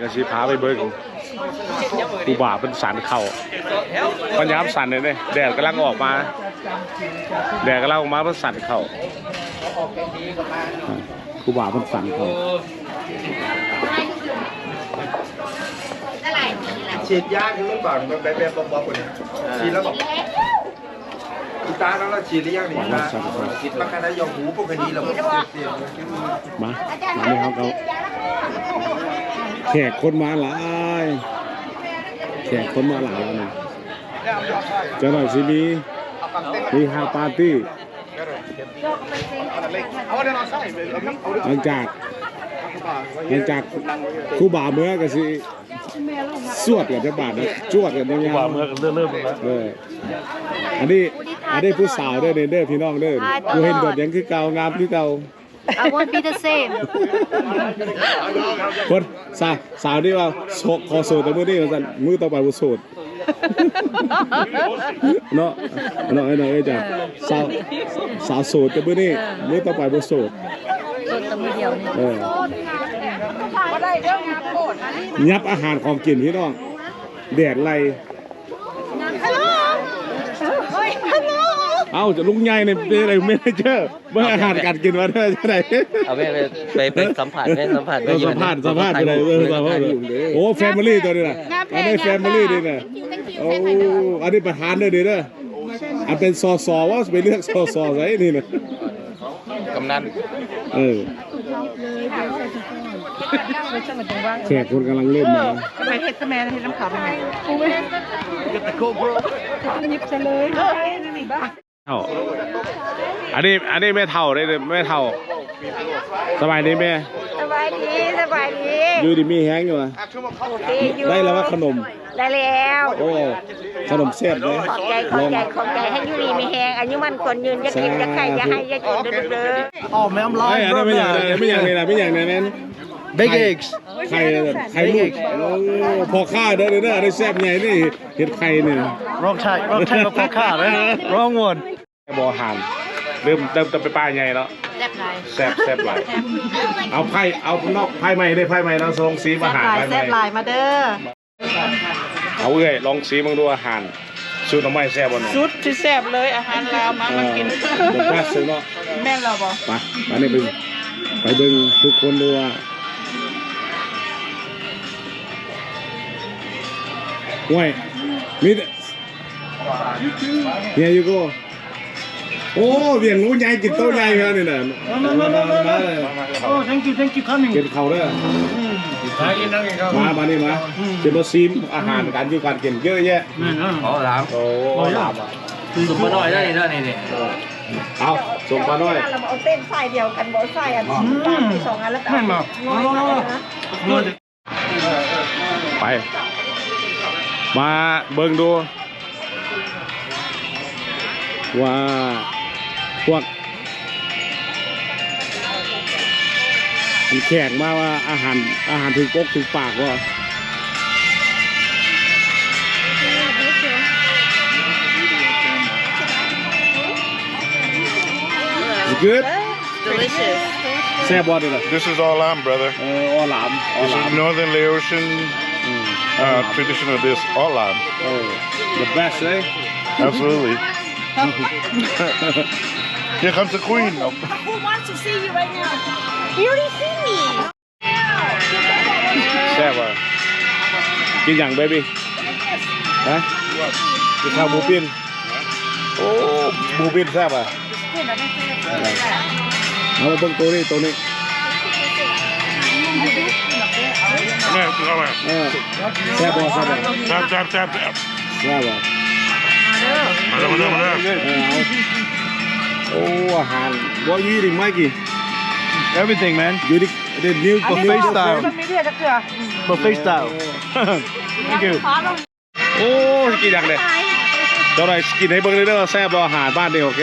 ก็สิพาไปเบิ่งกูบ่าเป็นสันเข่าปัญญามสันเลยเนี่ยแดดกำลังออกมา แดดกำลังออกมาเป็นสันเข่ากูบ่าเป็นสันเข่าฉีดยาคือเมื่อก่อนแบบแบบแบบบอกๆคนนี้ฉีดแล้วบอกอีตาแล้วเราฉีดหรือยังนี่ตาฉีดมาขนาดยองหูพวกคดีเราเสียบมามาเลยครับเขา แขกคนมาหลายแขกคนมาหลายแล้วนะเจะหน่อยสิมีมีฮาปาร์ตี้หลังจากหลังจากครู่บ่าเมื่อก็สิสวดกันจะบาทนะจวดกันยังไงว่าเมื่อเริ่มเริ่มแล้วเอออันนี้อันนี้ผู้สาวเด้อเด้อเด้อพี่น้องเด้อกูเห็นแบบยังคือเก่างามคือเก่า I won't be the same. คนสาวสาวนี่ว่าโสดขอโสดแต่มือนี่มันสั่นมือต่อไปบ่โสดเนาะเนาะไอ้เนาะไอ้จ้ะสาวสาวโสดแต่มือนี่มือต่อไปบ่โสดโดนแตะมือเดียวนี่เออยับอาหารของกินพี่น้องแดดไล่ เอ้าจะลุงใหญ่เนี่ยเป็นอะไรเมเนเจอร์เมื่ออาหารการกินมาเด้อจะไหนเอาไปไปไปไปสัมผัสไปสัมผัสเออสัมภาษณ์สัมภาษณ์ไปเลยเออสัมภาษณ์เลยโอ้แฟมิลี่ตัวนี้นะอันนี้แฟมิลี่นี่นะโอ้อันนี้ประธานด้วยนี่นะอันเป็นสอสอว่าไปเลือกสอสอไงนี่นะกำนันเออแขกคนกำลังเล่นมาไปเฮ็ดกับแม่เฮ็ดน้ำขาวเป็นไงเท่าอันนี้อันนี้แม่เท่าได้เลยแม่เท่า สบายดีแม่ สบายดีสบายดีอยู่ดีมีแห้งอยู่อะดีอยู่ได้แล้วว่าขนม ได้แล้วโอ้ขนมแซ่บเลยขอบใจขอบใจขอบใจให้อยูรีมีแหงอายุมันคนยืนจะกินจะใครจะให้จะกินเด้อเด้ออ๋อแม่อมลอไอ้ยยอันนั้นไม่อย่างไรไม่อย่างไรนะไม่อย่างไรนั้น Big eggs ไข่ไข่ลูกโอ้พอข้าเด้อเด้อเด้อได้แซ่บใหญ่นี่เห็ดไข่นี่ wrong type wrong type of coca เลย wrong one บ่อห่านเริ่มเริ่มจะไปปลาใหญ่แล้วแซ่บหลายแซ่บแซ่บหลายเอาไผ่เอานอกไผ่ใหม่ได้ไผ่ใหม่เราส่งสีมาหารไผ่ใหแซ่ม่บหลายมาเด้อเอาเอ้ยลองสีมึงดูอาหารสูตรน้ำไม้แซ่บบ่เนี่ยชุดที่แซ่บเลยอาหารลาวมามากินเดี๋ยวแป๊บซื้อเนาะแม่นเราบ่ไปไปนี่ไปไปเบิ่งทุกคนดูว่าห่วยมีแต่เฮียยูโก โอ้เวียงรู้ใหญ่กินโต๊ะใหญ่ครับนี่น่ะมามามามาเลย oh thank you thank you coming กินเขาเด้อมามานี่มาเดี๋ยวมาซิมอาหารการอยู่การกินเยอะแยะอ๋อหลามโอ้ลามอะสุดมาหน่อยได้นี่นี่นี่เอาส่งปลาน้อยเราเอาเต้นไฟเดียวกันบ่ไฟอันที่สองอันแล้วแม่นบ่ไป มาเบิ่งดู ว่า พวกมันแขกมาว่าอาหารอาหารถึงกกถึงปากว่าเกิด delicious แซ่บบ่ดีล่ะ This is all lamb, brother. เอออ้อหลามอ้อ This หลาม is Northern Laotian อืม uh, traditional dish, all lamb. เออ the best เลย Absolutely. Here comes the queen. Who wants to see you right now You already see me แซ่บว่ะกินอย่างเบบี้ฮะกินข้าวหมูปิ้นโอ้หมูปิ้นแซ่บอะเอามาเบิ่งตัวนี้ตัวนี้ Yeah, come on. เออแซ่บบ่แซ่บบ่ Tap, tap, tap, tap. แซ่บบ่ Madam, madam, madam. เออเอาโอ้อาหาร What you eating Mikey everything man you eat the new buffet style มันไม่เรียกจะเกลือ buffet style thank you โอ้กินอย่างเลยเดี๋ยวหน่อยกินให้เบิ่งเลยเด้อแซ่บบ่อาหารบ้านนี่โอเค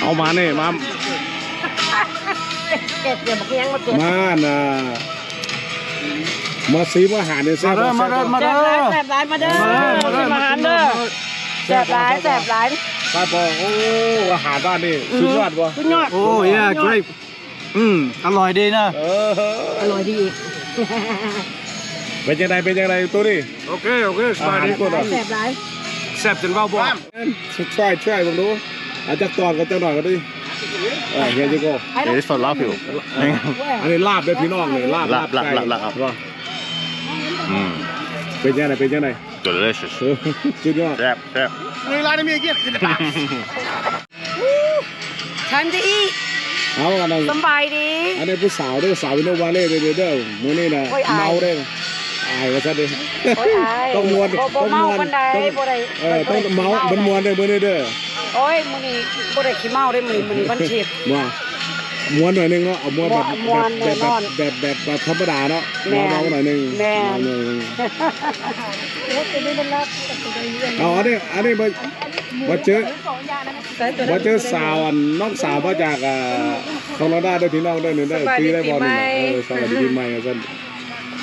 เอามาเนี่ยมาเก็บเดี๋ยวบอกยังมาเก็บมาน่ะ มาซีอาหารเนี่ยแซ่มาบเด้อมาเด้อมาเด้อแสบร้ายมาเด้อมาเด้อมาเด้อมาหาเด้อแสบร้ายแสบร้ายปลาปอโอ้อาหารบ้านนี่สุดยอดบ่สุดยอด Oh yeah, great. Mm, อร่อยดีนะเอออร่อยดีอีกเป็นยังไงเป็นยังไงตัวนี้โอเคโอเคสอาบายหารดีกูเหรอแซ่บหลายแซ่บจนเบ้าบ่สุดช่วยช่วยผมดูอาจจะตอนกันจังหน่อยก็ดิเออเฮียจิโก้ It is for love you อันนี้ลาบเลยพี่น้องเลยลาบลาบลาบไก่ลาบลาบ ว่า Mm, เป็นยังไงเป็นยังไง delicious เออสุดยอดแซ่บแซ่บ time to eat เอากันนะสำบายดี อันนี้ผู้สาวเด้อสาววินโนวาเล่เด้อเด้อเด้อมื้อนี้น่ะโอ้ยอาย เมาเด้ออายว่าซะเด้อโอ้ยอายต้องมวนบ่บ่ต้องเมามวนปานใดต้องบ่ได้เออต้องเมามันมวนเด้อมื้อนี้เด้อโอ้ยมื้อนี้บ่ได้ขี้เมาได้มื้อนี้มื้อนี้วันชีพว่า ม้วนหน่อยหนึงเนาะเอาม้วนแบบม้วนแบบแน่นอนแบบแบบแบบธรรมดาเนาะแม่นเมาๆหน่อยหนึงแม่นเมาหน่อยหนึ่งโอ้ยตัวนี้มันรักตัวนี้เรียนเอาอันนี้อันนี้มามาเจอใส่ตัวมาเจอสาวอันน้องสาวมาจากอ่าโคโลราโดเด้อพี่น้องเด้อนี่เด้อสบายดีตีได้บ่นี่ปีใหม่ เออสวัสดีปีใหม่อะซั่น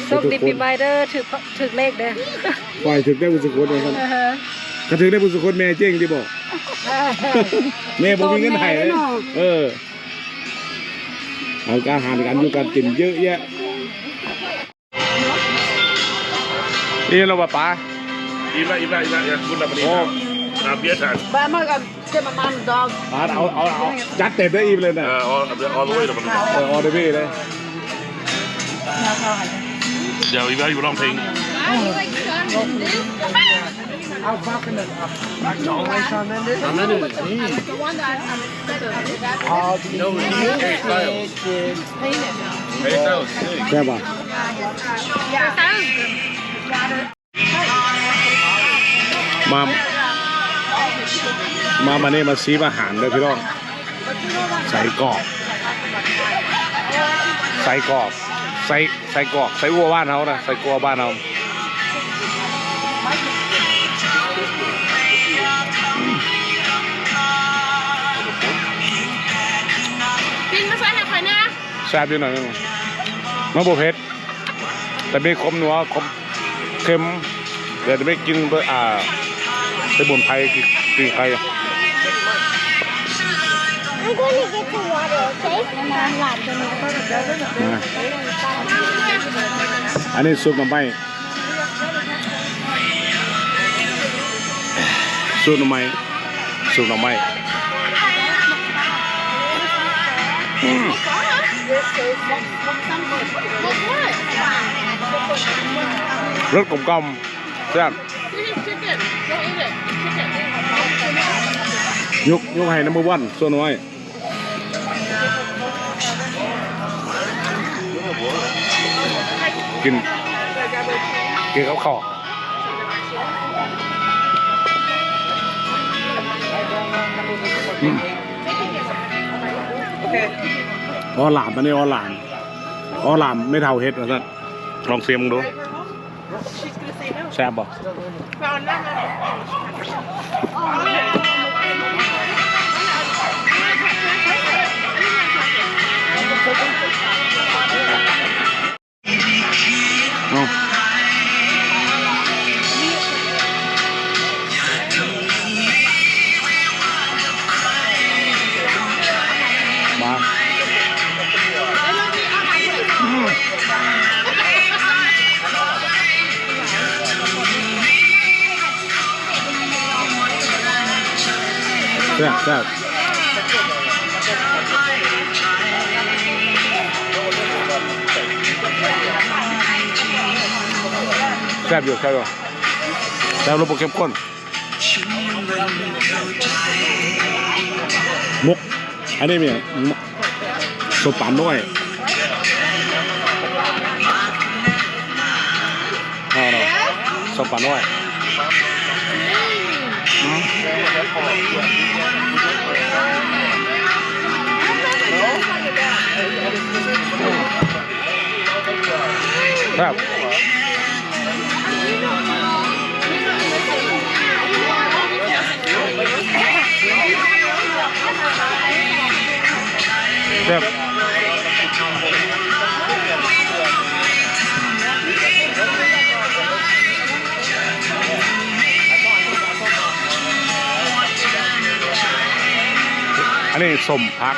โชคดีปีใหม่เด้อถึกถึกเลขเด้อปล่อยถึงได้บุญสุคนเลยซั่นก็ถึงได้บุญสุคนแม่เจ๊งที่บอกแม่บ่มีเงินให้เลยเออ เอาการหารกันอยู่กันกินเยอะแยะนี่เราป้าอิ่มละอิ่มละอิ่มละอย่าคุณละมันนี่อาเบียร์ทานบ้านมันก็จะมามันดอกป้าเอาเอาเอาจัดเต็มได้อีกเลยเอนะอออเบียร์ออลเวย์ละมันเออออเดอร์พี่เลย เดี๋ยวอีเบียร์อยู่ร้องเพลง ใช่ป่ะมามามาเนี่ยมาซีอาหารเลยพี่น้องใส่กรอกใส่กรอกใส่ใส่กรอกใส่วัวบ้านเขานะใส่กัวบ้านเขา ปิ้งมาใส่ให้ใครนะแซ่บอยู่หน่อยนึงมันบวเผ็ดแต่มีคมนัวคมเค็มเดี๋ยวจะไม่กินเบอร์อ่าสมุนไพรกินกินไข่ I'm going to get the water, okay? อันนี้ซุปน่อไม้ ซุปหน่อไม้ซุปหน่อไม้รสกลมกล่อมแซ่บยกยกให้น้ำมือวันส่วนน้อยกินกินข้าวข้าวอื ออหลามอันนี้ออหลามออหลามไม่เท่าเฮ็ดนะท่านลองเสียมดูแซ่บบ่ ซ่บแซ่บแซ่บอยู่แซ่บอยู่แซ่บรสโปรเข้มข้นมุก อันนี้มีมุกสปานด้วยเอาเนาะสปานด้วยอื ครับครับนนี้สมพัก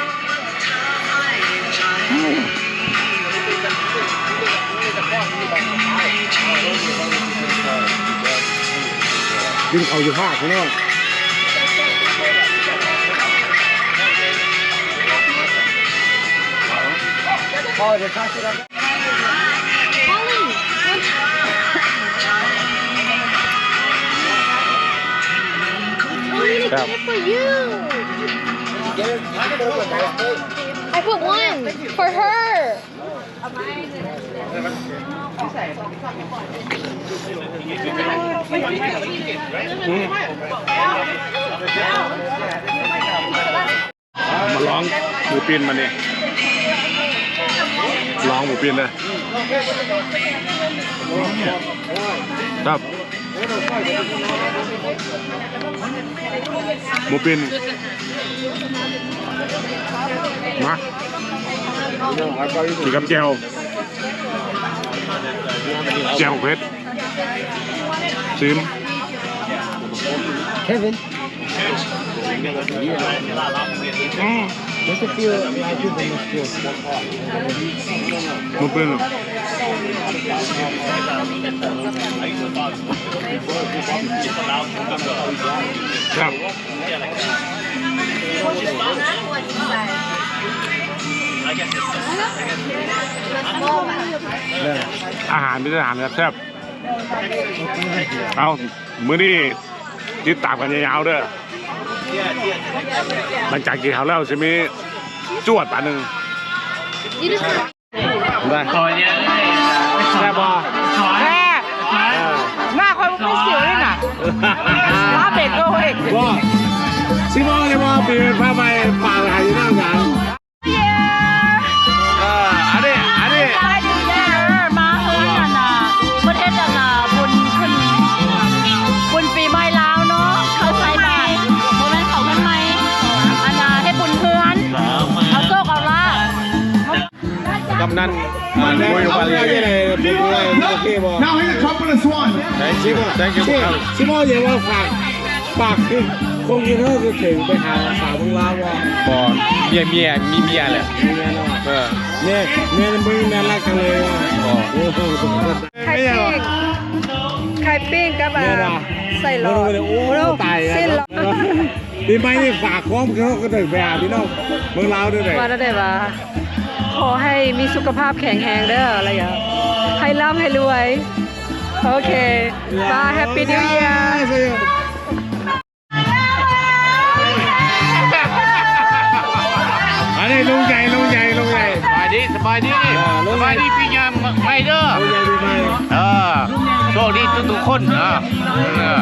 ยิงเขาอยู่ภาคข้างนอกครับ for you I put one for her มาร้องหมูปีนมาเนี่ยร้องหมูปีนเลยครับหมูปีนมา สีกับแจวแจวเพชรซิม Kevin อืม what's it อาหารเป็นอาหารแซ่บๆเอามื้อนี้ติดตามกันยาวๆเด้อหลังจากกินข้าวแล้วใช่ไหมจวดปานหนึ่งได้แซ่บบ่แม่หน้าคอยไม่เสียวเลยน่ะลาเป็ดก็เอกบ่ซิมอเลยบ่ปีเป็นผ้าใบปากหายอยู่หน้าหลังเอ กำนันมันคุยกันเลยบุญเลยโอเคบ่ Now here's a couple of swans ซิมอ thank you ซิมออย่าว่าฝากฝากคือคงจะเท่าจะถึงไปหาสาวเมืองลาวบ่บ่เมียเมียมีเมียแหละมีแม่เนาะเออเนี่ยเนี่ยมึงน่ารักจังเลยว่ะโอ้โหไข่ปิ้งไข่ปิ้งกับอ่าใส่หลอดโอ้ตายเส้นหลอดปีใหม่นี่ฝากของเขาก็ถึงไปหาพี่น้องเมืองลาวด้วยเลยว่าได้ว่า ขอให้มีสุขภาพแข็งแรงเด้ออะไรอย่างให้ร่ำให้รวย โอเคบายแฮปปี้นิวเยียร์ อันนี้ลุงใหญ่ลุงใหญ่ลุงใหญ่ สบายดีสบายดีอ่าลุงใหญ่พี่ยามไม่เด้อลุงใหญ่ปีใหม่เออโชคดีทุกๆคนอะเออ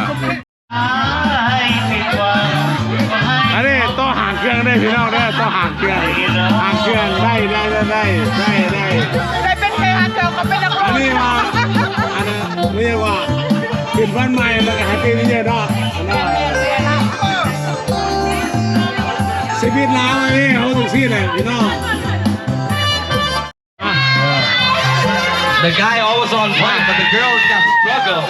อันนี้โต๊ะห่างเครื่องได้พี่น้องได้โต๊ะ ห่างเครื่องห่างเครื่องได้ได้ได้ได้ได้ได้ได้เป็นเพลงฮันเกิลก็เป็นนักร้ออังนนี้ว่าอันนี้เรียกว่าขึ้นบ้านใหม่แล้วก็แฮปปี้นิวเยียร์เนาะอันนั้นชีวิตลาวไอ้เขาถึงที่เลยพี่น้อง The guy always on point but the girls got struggle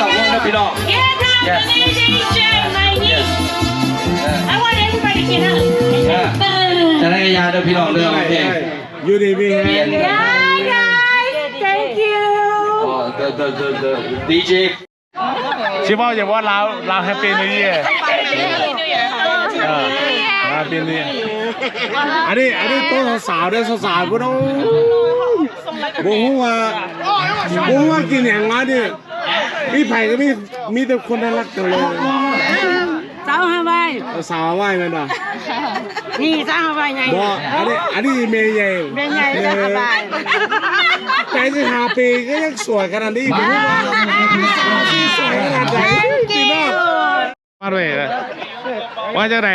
ต้องวงนะพี่น้อง Get down Yes. the DJ my niece I want everybody to get up จะได้ยาเด้อพี่น้องเด้อโอเคยูดีมีแฮง Bye guys thank you อ๋อ the the the the DJ ชิบอกอย่างว่าลาวลาแฮปปี้นิวเยียร์เออแฮปปี้นิวเยียร์อันนี้อันนี้โต๊ะสาวด้อสาวๆพวกน้องบอกว่าบอกว่ากินอย่างมาดิมีไผ่ก็มีมีแต่คนน่ารักกันเลยเจ้าฮาวายเอา สาวไหว้มันอะนี่เจ้าฮาวายไงบอกอันนี้อันนี้เมย์ใหญ่เมย์ใหญ่เจ้าฮาวายใจจะหาปีก็ยังสวยขนาดนี้พี่ว่าสวยขนาดไหนพี่น้องมาด้วยนะว่าจะไหน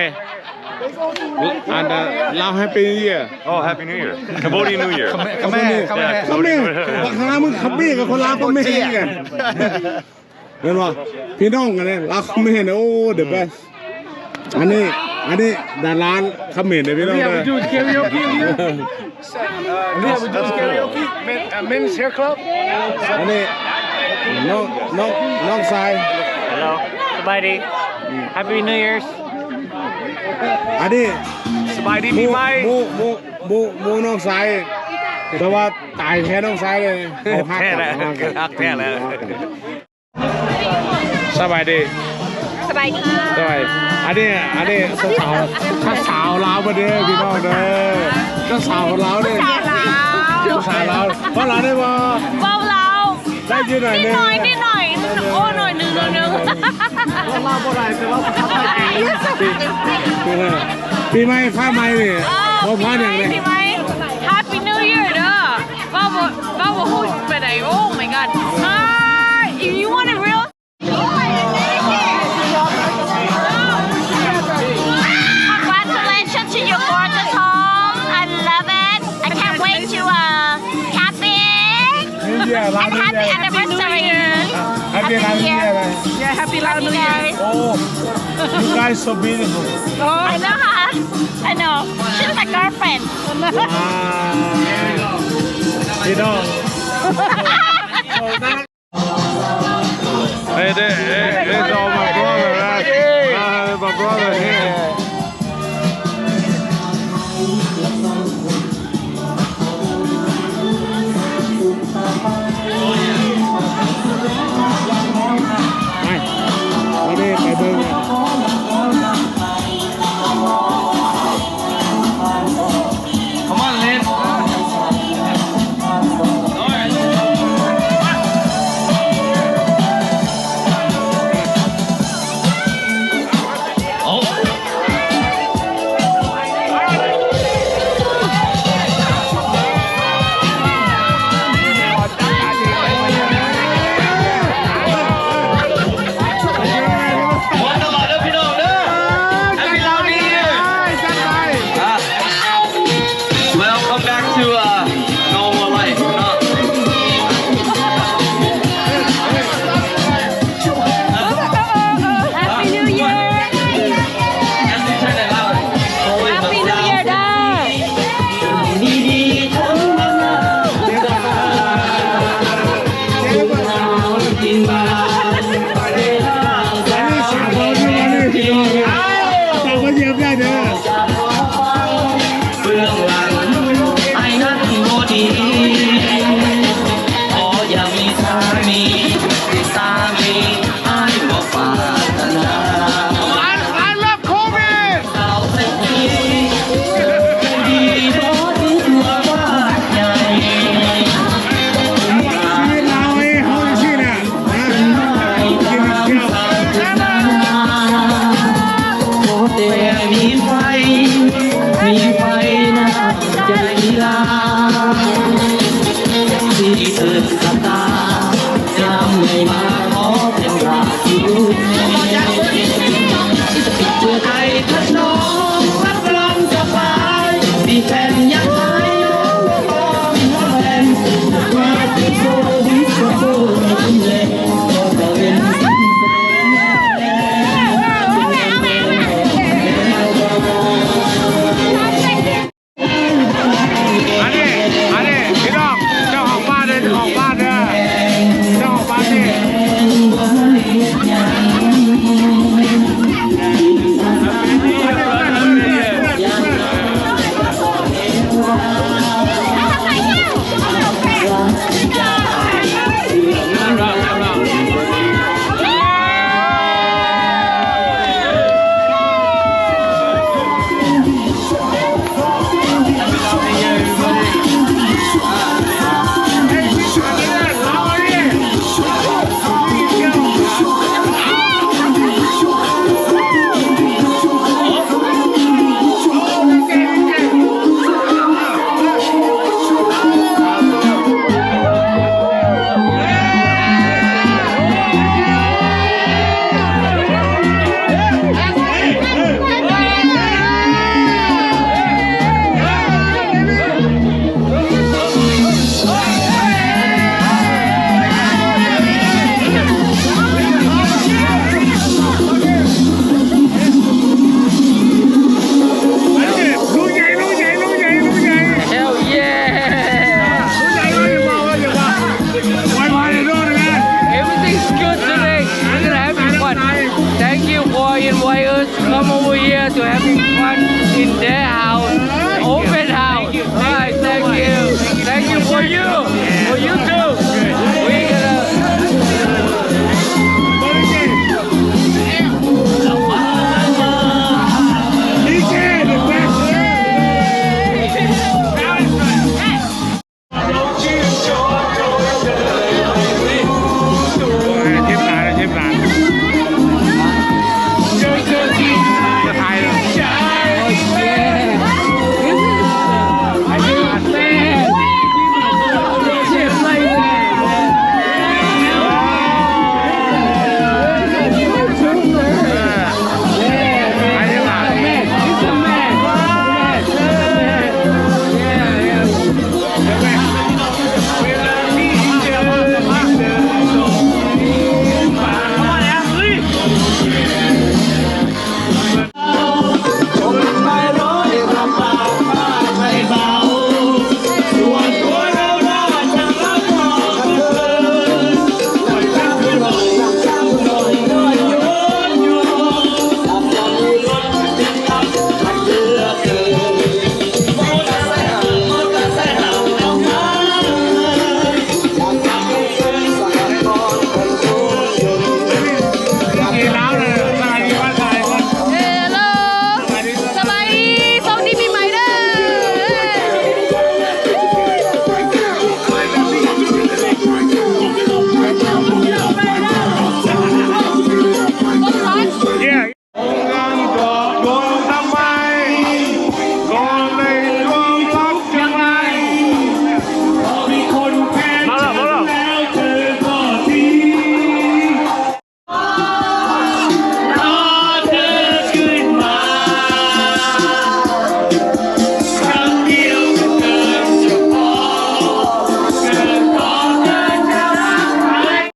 อันนั้นเราแฮปปี้นิวเยียร์ Oh, Happy New Year. Cambodian New Year. ขมิ้นขมิ้นขมิ้นบักฮามึงขมิ้นกับคนลาวขมิ้นกันเห็นป่ะพี่น้องกันเนี่ยลาวขมิ้นโอ้ the best อันนี้อันนี้ดาราขมิ้นเลยพี่น้องเลย do karaoke here. Yeah, we do karaoke. Men, uh, men's hair club. อันนี้น้องน้องน้องชาย Hello. Everybody. Happy New Year's. อันนี้สบายดีหมูปีใหม่หมูหมูหมูหมูน้องสายแต่ว่าตายแค่น้องสายเลยเขาหักแท้กันแล้วเขาหักกันหักแท้แล้ว สบายดี สบายดี สบาย อันนี้อันนี้สาวถ้าสาวลาวมาเด้อพี่น้องเด้อถ้าสาวลาวเนี่ยสาวลาวเพราะเราได้บ่เบาเราได้ยืนหน่อยนิดนึงหน่อยนิดหน่อยโอ้หน่อยหนึ่งหน่อยหนึ่งปีใหม่ข้าใหม่นี่บ่พออย่างเลยพี่ไหม Happy New Year เด้อบ้าบ่บ้าบ่พูดไปไหนโอ้ my god Hi you want a real ฮัปปี้ลาวนิวเยียร์เลย Yeah Happy Love New Year Oh, you guys so beautiful. I know her I know she's my girlfriend Wow. You know. hey, they, hey, it's all